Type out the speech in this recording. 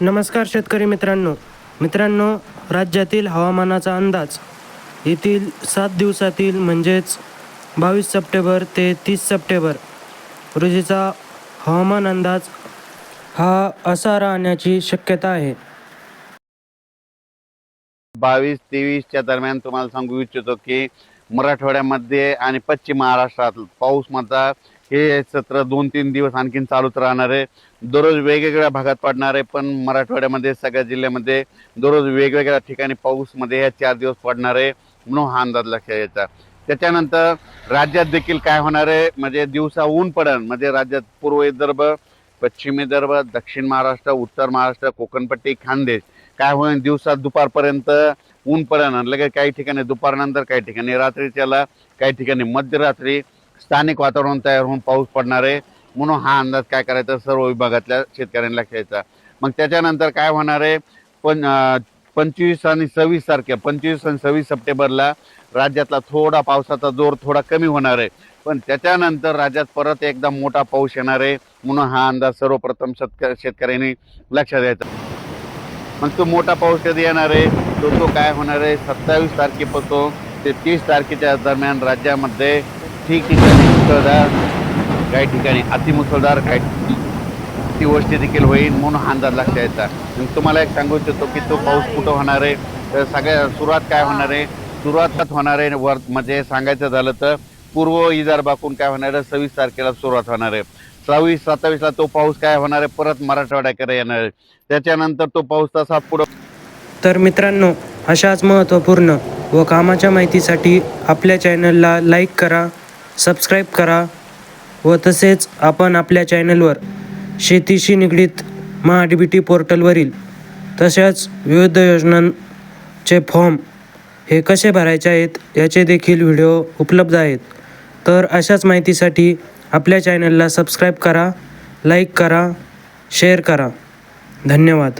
नमस्कार शेतकरी मित्रांनो. मित्रांनो राज्यातील हवामानाचा अंदाज येथील सात दिवसातील म्हणजेच बावीस सप्टेंबर ते तीस सप्टेंबर रोजीचा हवामान अंदाज हा असा राहण्याची शक्यता आहे. बावीस तेवीसच्या दरम्यान तुम्हाला सांगू इच्छितो की मराठवाड्यामध्ये आणि पश्चिम महाराष्ट्रात पाऊस मात्र हे सत्र दोन तीन दिवस आणखीन चालूच राहणार आहे. दररोज वेगवेगळ्या भागात पडणार आहे पण मराठवाड्यामध्ये सगळ्या जिल्ह्यामध्ये दररोज वेगवेगळ्या ठिकाणी पाऊसमध्ये ह्या चार दिवस पडणार आहे म्हणून हा अंदाज लक्षात यायचा. त्याच्यानंतर राज्यात देखील काय होणार आहे? म्हणजे दिवसा ऊन पडण म्हणजे राज्यात पूर्व विदर्भ पश्चिम विदर्भ दक्षिण महाराष्ट्र उत्तर महाराष्ट्र कोकणपट्टी खानदेश काय होईल दिवसात दुपारपर्यंत ऊन पडेल आणि लगेच काही ठिकाणी दुपारनंतर काही ठिकाणी रात्रीच्याला काही ठिकाणी मध्यरात्री स्थानिक वातावरण तयार होऊन पाऊस पडणार आहे म्हणून हा अंदाज काय करायचा? सर्व विभागातल्या शेतकऱ्यांना घ्यायचा मग त्याच्यानंतर काय होणार आहे? पण पंचवीस आणि सव्वीस तारखे पंचवीस आणि सव्वीस सप्टेंबरला राज्यातला थोडा पावसाचा जोर थोडा कमी होणार आहे. पण त्याच्यानंतर राज्यात परत एकदा मोठा पाऊस येणार आहे म्हणून हा अंदाज सर्वप्रथम शेतक शेतकऱ्यांनी लक्षात द्यायचा मग तो मोठा पाऊस कधी येणार आहे? तो तो काय होणार आहे? सत्तावीस तारखेपासून ते तीस तारखेच्या दरम्यान राज्यामध्ये ठिकठिकाणी मुसळधार काही ठिकाणी अतिमुसळधार काही अतिवृष्टी देखील होईल म्हणून हा अंदाज लक्षात यायचा मग तुम्हाला एक सांगू इच्छितो की तो पाऊस कुठं होणार आहे? तर सगळ्या सुरुवात काय होणार आहे? सुरुवात होणार आहे वर म्हणजे सांगायचं झालं तर पूर्व विदर्भातून काय होणार आहे? सव्वीस तारखेला सुरुवात होणार आहे. सव्वीस सत्तावीसला तो पाऊस काय होणार आहे? परत मराठवाड्याकडे येणार आहे. त्याच्यानंतर तो पाऊस तसा पुढं तर मित्रांनो अशाच महत्त्वपूर्ण व कामाच्या माहितीसाठी आपल्या चॅनलला लाईक करा. सबस्क्राईब करा व तसेच आपण आपल्या चॅनलवर शेतीशी निगडीत महा डी बी टी पोर्टलवरील तशाच विविध योजनांचे फॉर्म हे कसे भरायचे आहेत याचे देखील व्हिडिओ उपलब्ध आहेत. तर अशाच माहितीसाठी आपल्या चॅनलला सबस्क्राईब करा लाईक करा शेअर करा. धन्यवाद.